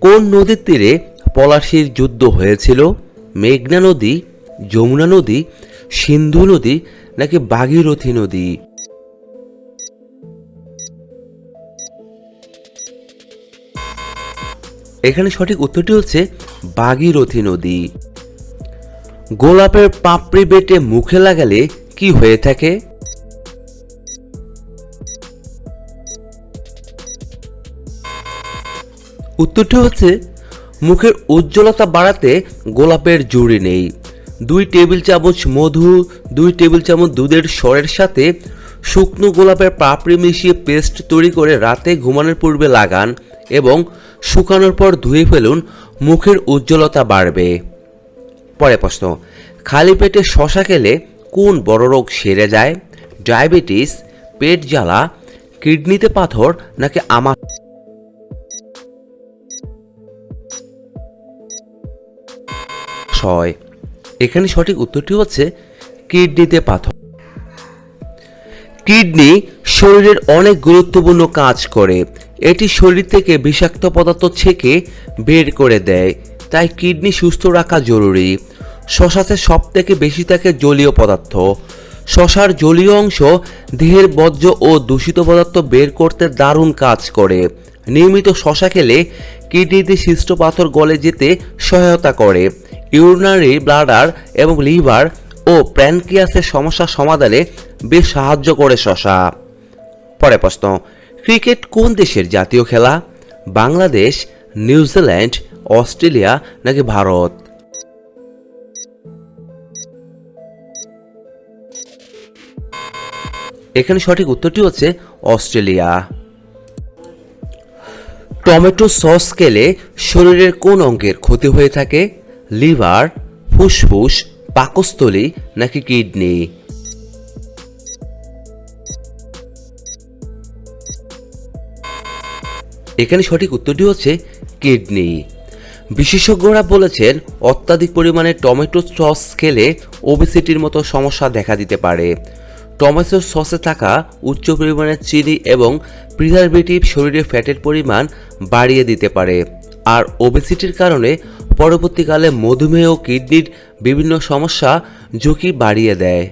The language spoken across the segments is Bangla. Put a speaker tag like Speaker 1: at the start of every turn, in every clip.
Speaker 1: কোন নদীর তীরে পলাশির যুদ্ধ হয়েছিল? মেঘনা নদী, যমুনা নদী, সিন্ধু নদী নাকি ভাগীরথী নদী? এখানে সঠিক উত্তরটি হচ্ছে ভাগীরথী নদী। গোলাপের পাপড়ি বেটে মুখে লাগালে কি হয়ে থাকে? উত্তরটি হচ্ছে, মুখের উজ্জ্বলতা বাড়াতে গোলাপের জুড়ি নেই। দুই টেবিল চামচ মধু, দুই টেবিল চামচ দুধের স্বরের সাথে শুকনো গোলাপের পাপড়ি মিশিয়ে পেস্ট তৈরি করে রাতে ঘুমানোর পূর্বে লাগান এবং শুকানোর পর ধুয়ে ফেলুন, মুখের উজ্জ্বলতা বাড়বে। পরে প্রশ্ন, খালি পেটে শশা খেলে কোন বড় রোগ সেরে যায়? ডায়াবেটিস, পেট জ্বালা, কিডনিতে পাথর নাকি আমা ছয়। এখানে সঠিক উত্তরটি হচ্ছে কিডনিতে পাথর। কিডনি শরীরের অনেক গুরুত্বপূর্ণ কাজ করে। এটি শরীর থেকে বিষাক্ত পদার্থ ছেঁকে বের করে দেয়। তাই কিডনি সুস্থ রাখা জরুরি। শশাতে সব থেকে বেশি থাকে জলীয় পদার্থ। শশার জলীয় অংশ দেহের বর্জ্য ও দূষিত পদার্থ বের করতে দারুণ কাজ করে। নিয়মিত শশা খেলে কিডনিতে শিষ্ট পাথর গলে যেতে সহায়তা করে। ইউরিনারি, ব্লাডার এবং লিভার ও প্যানক্রিয়াসের সমস্যা সমাধানে বেশ সাহায্য করে শশা। পরে প্রশ্ন, ক্রিকেট কোন দেশের জাতীয় খেলা? বাংলাদেশ নিউজিল্যান্ড অস্ট্রেলিয়া নাকি ভারত? এখানে সঠিক উত্তরটি হচ্ছে অস্ট্রেলিয়া। টমেটো সস খেলে শরীরের কোন অঙ্গের ক্ষতি হয়ে থাকে? লিভার, ফুসফুস, পাকস্থলী নাকি কিডনি? এখানে সঠিক উত্তরটি হচ্ছে কিডনি। বিশেষজ্ঞরা বলেছেন, অত্যাধিক পরিমাণে টমেটো সস খেলে ওবেসিটির মতো সমস্যা দেখা দিতে পারে। টমেটো সসে থাকা উচ্চ পরিমাণের চিনি এবং প্রিজারভেটিভ শরীরে ফ্যাটের পরিমাণ বাড়িয়ে দিতে পারে। আর ওবেসিটির কারণে পরবর্তীকালে মধুমেহ ও কিডনির বিভিন্ন সমস্যা ঝুঁকি বাড়িয়ে দেয়।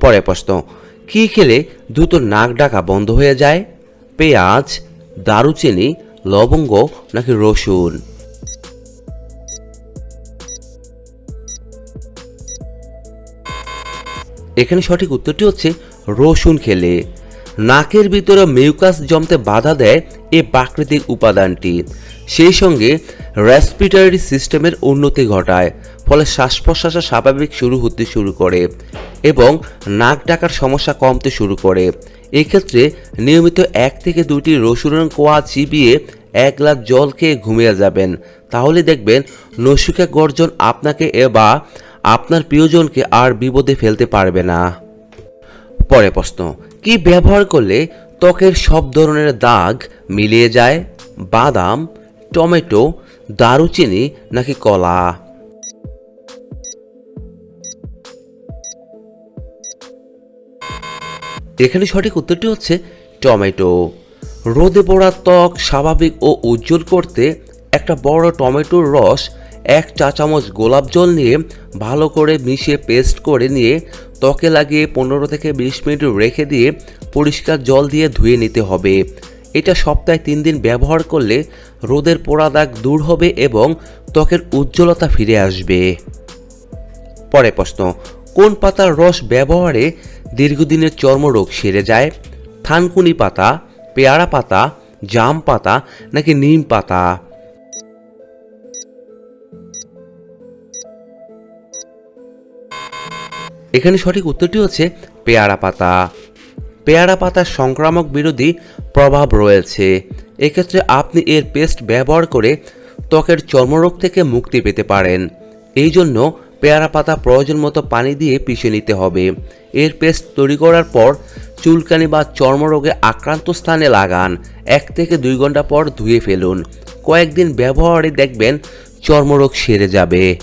Speaker 1: পরে প্রশ্ন, কী খেলে দ্রুত নাক ডাকা বন্ধ হয়ে যায়? পেঁয়াজ, দারুচিনি, লবঙ্গ নাকি রসুন? এখানে সঠিক উত্তরটি হচ্ছে রসুন খেলে। নাকের ভিতরে মিউকাস জমতে বাধা দেয় এই প্রাকৃতিক উপাদানটি। সেই সঙ্গে রেসপিরেটরি সিস্টেমের উন্নতি ঘটায়, ফলে শ্বাস প্রশ্বাসা স্বাভাবিক শুরু হতে শুরু করে এবং নাক ডাকার সমস্যা কমতে শুরু করে। এক্ষেত্রে নিয়মিত এক থেকে দুটি রসুনের কোয়া চিবিয়ে এক গ্লাস জল খেয়ে ঘুমিয়ে যাবেন। তাহলে দেখবেন নসুকা গর্জন আপনাকে এ বা আপনার প্রিয়জনকে আর বিপদে ফেলতে পারবে না। পরে প্রশ্ন কি ব্যবহার করলে ত্বকের সব ধরনের দাগ মিলিয়ে যায়? বাদাম, টমেটো, দারুচিনি নাকি কলা? এখানে সঠিক উত্তরটি হচ্ছে টমেটো। রোদে পড়া ত্বক স্বাভাবিক ও উজ্জ্বল করতে একটা বড় টমেটোর রস এক চা চামচ গোলাপ জল নিয়ে ভালো করে মিশিয়ে পেস্ট করে নিয়ে ত্বকে লাগিয়ে পনেরো থেকে বিশ মিনিট রেখে দিয়ে পরিষ্কার জল দিয়ে ধুয়ে নিতে হবে। এটা সপ্তাহে তিন দিন ব্যবহার করলে রোদের পোড়া দাগ দূর হবে এবং ত্বকের উজ্জ্বলতা ফিরে আসবে। পরে প্রশ্ন, কোন পাতার রস ব্যবহারে দীর্ঘদিনের চর্মরোগ সেরে যায়? থানকুনি পাতা, পেয়ারা পাতা, জাম পাতা নাকি নিম পাতা? এখানে সঠিক উত্তরটি হচ্ছে পেয়ারা পাতা। পেয়ারা পাতার সংক্রামক বিরোধী প্রভাব রয়েছে। এক্ষেত্রে আপনি এর পেস্ট ব্যবহার করে ত্বকের চর্মরোগ থেকে মুক্তি পেতে পারেন। এই জন্য পেয়ারা পাতা প্রয়োজন মতো পানি দিয়ে পিষে নিতে হবে। এর পেস্ট তৈরি করার পর চুলকানি বা চর্মরোগে আক্রান্ত স্থানে লাগান। এক থেকে দুই ঘণ্টা পর ধুয়ে ফেলুন। কয়েকদিন ব্যবহারে দেখবেন চর্মরোগ সেরে যাবে।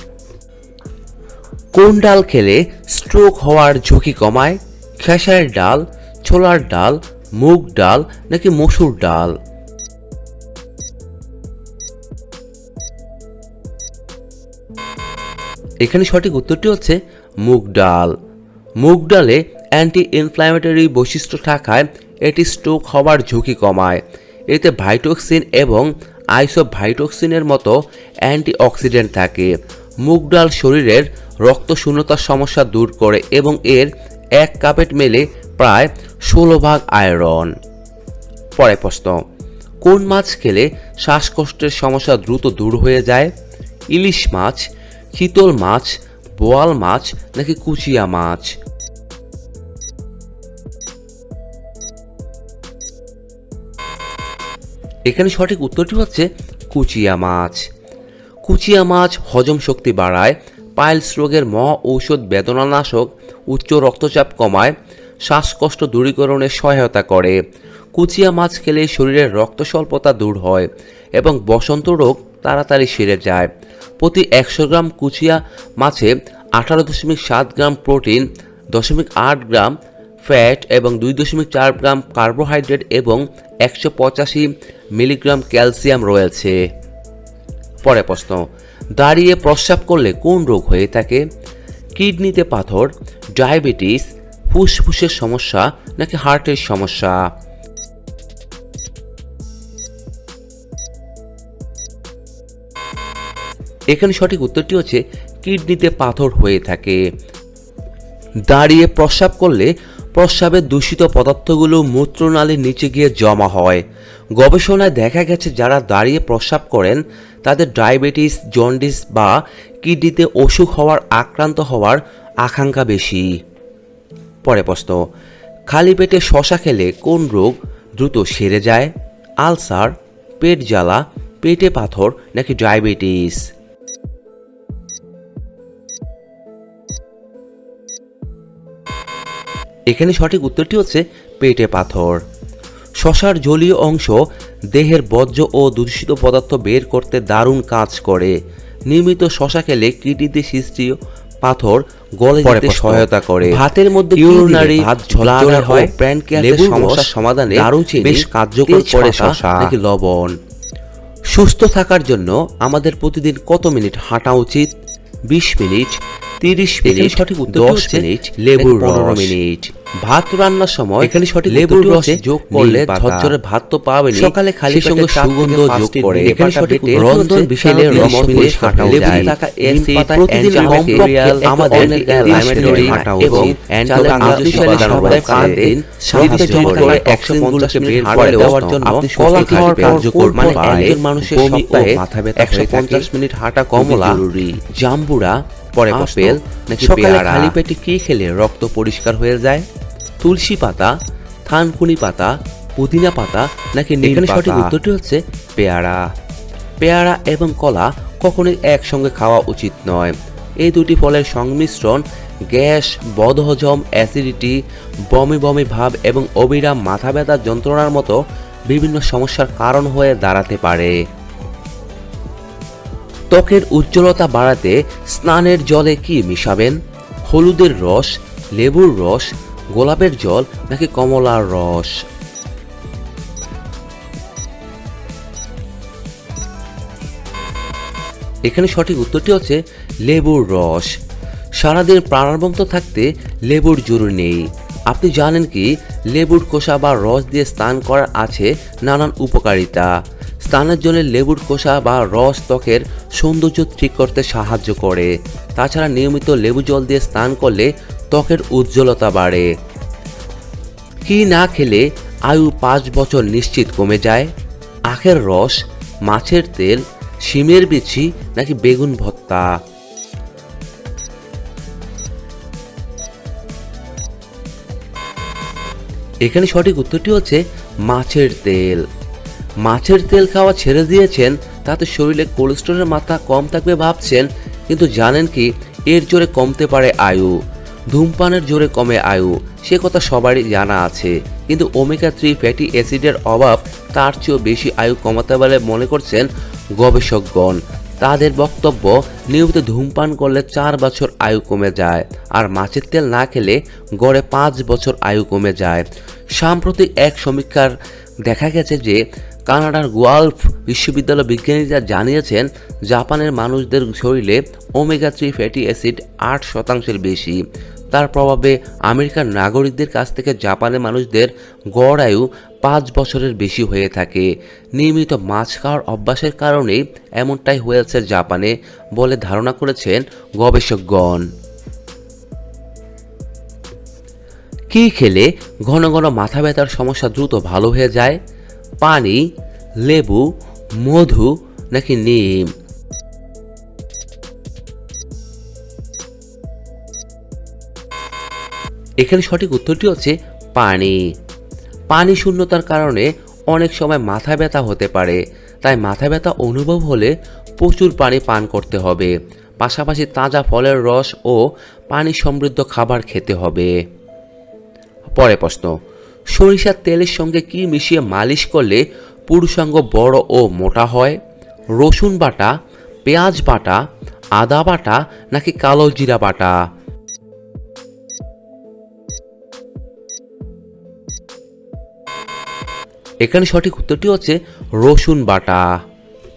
Speaker 1: কোন ডাল খেলে স্ট্রোক হওয়ার ঝুঁকি কমায়? খেসার ডাল, ছোলার ডাল, মুগ ডাল নাকি মসুর ডাল? এখানে সঠিক উত্তরটি হচ্ছে মুগ ডাল। মুগ ডালে অ্যান্টি ইনফ্লামেটরি বৈশিষ্ট্য থাকায় এটি স্ট্রোক হওয়ার ঝুঁকি কমায়। এতে ভাইটোক্সিন এবং আইসোভাইটোক্সিনের মতো অ্যান্টিঅক্সিডেন্ট থাকে। মুগ ডাল শরীরের রক্ত শূন্যতার সমস্যা দূর করে এবং এর এক কাপেট মেলে প্রায় ষোলো ভাগ আয়রন। পরে প্রশ্ন, কোন মাছ খেলে শ্বাসকষ্টের সমস্যা দ্রুত দূর হয়ে যায়? ইলিশ মাছ চিতল মাছ, বোয়াল মাছ নাকি কুচিয়া মাছ? এখানে সঠিক উত্তরটি হচ্ছে কুচিয়া মাছ। কুচিয়া মাছ হজম শক্তি বাড়ায়, পাইলস রোগের মহা ঔষধ বেদনানাশক, উচ্চ রক্তচাপ কমায়, শ্বাসকষ্ট দূরীকরণে সহায়তা করে। কুচিয়া মাছ খেলে শরীরের রক্ত স্বল্পতা দূর হয় এবং বসন্ত রোগ তাড়াতাড়ি সেরে যায়। প্রতি একশো গ্রাম কুচিয়া মাছে আঠারো দশমিক সাত গ্রাম প্রোটিন, দশমিক আট গ্রাম ফ্যাট এবং দুই দশমিক চার গ্রাম কার্বোহাইড্রেট এবং একশো পঁচাশি মিলিগ্রাম ক্যালসিয়াম রয়েছে। পরে প্রশ্ন, দাঁড়িয়ে প্রস্রাব করলে কোন রোগ হয়ে থাকে? কিডনিতে পাথর, ডায়াবেটিস, ফুসফুসের সমস্যা নাকি হার্টের সমস্যা? এখানে সঠিক উত্তরটি হচ্ছে, কিডনিতে পাথর হয়ে থাকে। দাঁড়িয়ে প্রস্রাব করলে প্রস্রাবের দূষিত পদার্থগুলো মূত্রনালীর নিচে গিয়ে জমা হয়। গবেষণায় দেখা গেছে, যারা দাঁড়িয়ে প্রস্রাব করেন, তাদের ডায়াবেটিস, জন্ডিস বা কিডনিতে অসুখ হওয়ার আক্রান্ত হওয়ার আকাঙ্ক্ষা বেশি। পরে প্রশ্ন, খালি পেটে শশা খেলে কোন রোগ দ্রুত সেরে যায়? আলসার, পেট জ্বালা, পেটে পাথর নাকি ডায়াবেটিস? এখানে সঠিক উত্তরটি হচ্ছে পেটে পাথর। শশার জলীয় অংশ দেহের বর্জ্য ও দূষিত পদার্থ বের করতে দারুণ কাজ করে। নিয়মিত শশা খেলে কিডনিতে সৃষ্টি পাথর গলে যেতে সহায়তা করে।
Speaker 2: ভাতের মধ্যে
Speaker 1: ইউরিনারি
Speaker 2: ভাত
Speaker 1: ঝোলানো হয়? প্যানক্রিয়াসের সমস্যার সমাধানে
Speaker 2: দারুচিনি,
Speaker 1: বেশ কার্যকর করে শশা
Speaker 2: নাকি
Speaker 1: লবণ? সুস্থ থাকার জন্য আমাদের প্রতিদিন কত মিনিট হাঁটা উচিত? বিশ মিনিট। তিরিশ মিনিট
Speaker 2: সঠিক
Speaker 1: দশ মিনিট লেবুর
Speaker 2: পনেরো মিনিট?
Speaker 1: ভাত রান্নার সময়
Speaker 2: এখানে সঠিক
Speaker 1: লেবুর রস যোগ করলে ঝরঝরে ভাত তো পাবেনি
Speaker 2: সকালে খালি
Speaker 1: সঙ্গে সুগন্ধ যোগ করে এখানে সঠিক রন্ধন বিশালে রস মিলে যায়।
Speaker 2: প্রতিদিন
Speaker 1: আমাদের এবং। চালের
Speaker 2: সপ্তাহে পাঁচ দিন
Speaker 1: করে অক্সিজেনগুলোকে বের
Speaker 2: হাঁটা
Speaker 1: করে দেওয়ার জন্য
Speaker 2: আপনি
Speaker 1: কলা খাওয়ার কার্যকর
Speaker 2: মানে
Speaker 1: মানে
Speaker 2: একজন মানুষের সপ্তাহে একশো
Speaker 1: একশো
Speaker 2: পঞ্চাশ
Speaker 1: পঞ্চাশ মিনিট হাঁটা
Speaker 2: কমলা,
Speaker 1: কমলা জাম্বুরা
Speaker 2: পরে
Speaker 1: আপেল নাকি
Speaker 2: সকালে
Speaker 1: পেয়ারা।
Speaker 2: খালি
Speaker 1: পেটে কি খেলে রক্ত পরিষ্কার হয়ে যায়? তুলসী পাতা থানকুনি পাতা পুদিনা পাতা নাকি
Speaker 2: এখানে
Speaker 1: সঠিক উত্তরটি হচ্ছে পেয়ারা। পেয়ারা এবং কলা কখনোই একসঙ্গে খাওয়া উচিত নয়। এই দুটি ফলের সংমিশ্রণ গ্যাস বদহজম অ্যাসিডিটি বমি বমি ভাব এবং অবিরাম মাথা ব্যথা যন্ত্রণার মতো বিভিন্ন সমস্যার কারণ হয়ে দাঁড়াতে পারে। ত্বকের উজ্জ্বলতা বাড়াতে স্নানের জলে কি মিশাবেন? হলুদের রস, লেবুর রস, গোলাপের জল নাকি কমলার রস? এখানে সঠিক উত্তরটি হচ্ছে লেবুর রস। সারাদিন প্রাণবন্ত থাকতে লেবুর জরুরি নেই। আপনি জানেন কি, লেবুর খোসা বা রস দিয়ে স্নান করার আছে নানান উপকারিতা। স্নানের জন্য লেবুর খোসা বা রস ত্বকের সৌন্দর্য ঠিক করতে সাহায্য করে। তাছাড়া নিয়মিত লেবু জল দিয়ে স্নান করলে ত্বকের উজ্জ্বলতা বাড়ে। কি না খেলে আয়ু পাঁচ বছর নিশ্চিত কমে যায়? আখের রস, মাছের তেল, শিমের বিচি নাকি বেগুন ভত্তা এখানে সঠিক উত্তরটি হচ্ছে মাছের তেল। মাছের তেল খাওয়া ছেড়ে দিয়েছেন, তাতে শরীরে কোলেস্টেরলের মাত্রা কম থাকবে ভাবছেন, কিন্তু জানেন কি, এর জোরে কমতে পারে আয়ু। ধূমপানের জোরে কমে আয়ু, সে কথা সবারই জানা আছে। কিন্তু ওমেগা থ্রি ফ্যাটি অ্যাসিডের অভাব, তার চেয়েও বেশি আয়ু কমাতে বলে মনে করছেন গবেষকগণ। তাদের বক্তব্য, নিয়মিত ধূমপান করলে চার বছর আয়ু কমে যায়, আর মাছের তেল না খেলে গড়ে পাঁচ বছর আয়ু কমে যায়। সাম্প্রতিক এক সমীক্ষার দেখা গেছে যে কানাডার গুয়ালফ বিশ্ববিদ্যালয় বিজ্ঞানীরা জানিয়েছেন, জাপানের মানুষদের শরীরে ওমেগা থ্রি ফ্যাটি অ্যাসিড আট শতাংশের বেশি। তার প্রভাবে আমেরিকার নাগরিকদের কাছ থেকে জাপানের মানুষদের গড় আয়ু পাঁচ বছরের বেশি হয়ে থাকে। নিয়মিত মাছ খাওয়ার অভ্যাসের কারণেই এমনটাই হয়েছে জাপানে বলে ধারণা করেছেন গবেষকগণ। কী খেলে ঘন ঘন মাথা ব্যথার সমস্যা দ্রুত ভালো হয়ে যায়? পানি, লেবু, মধু নাকি নিম? এখানে সঠিক উত্তরটি হচ্ছে পানি। পানি শূন্যতার কারণে অনেক সময় মাথা ব্যথা হতে পারে। তাই মাথা ব্যথা অনুভব হলে প্রচুর পানি পান করতে হবে। পাশাপাশি তাজা ফলের রস ও পানি সমৃদ্ধ খাবার খেতে হবে। পরে প্রশ্ন সরিষার তেলের সঙ্গে কি মিশিয়ে মালিশ করলে পুরুষাঙ্গ বড় ও মোটা হয়? রসুন বাটা, পেঁয়াজ বাটা, আদা বাটা নাকি কালো জিরা বাটা? এখানে সঠিক উত্তরটি হচ্ছে রসুন বাটা।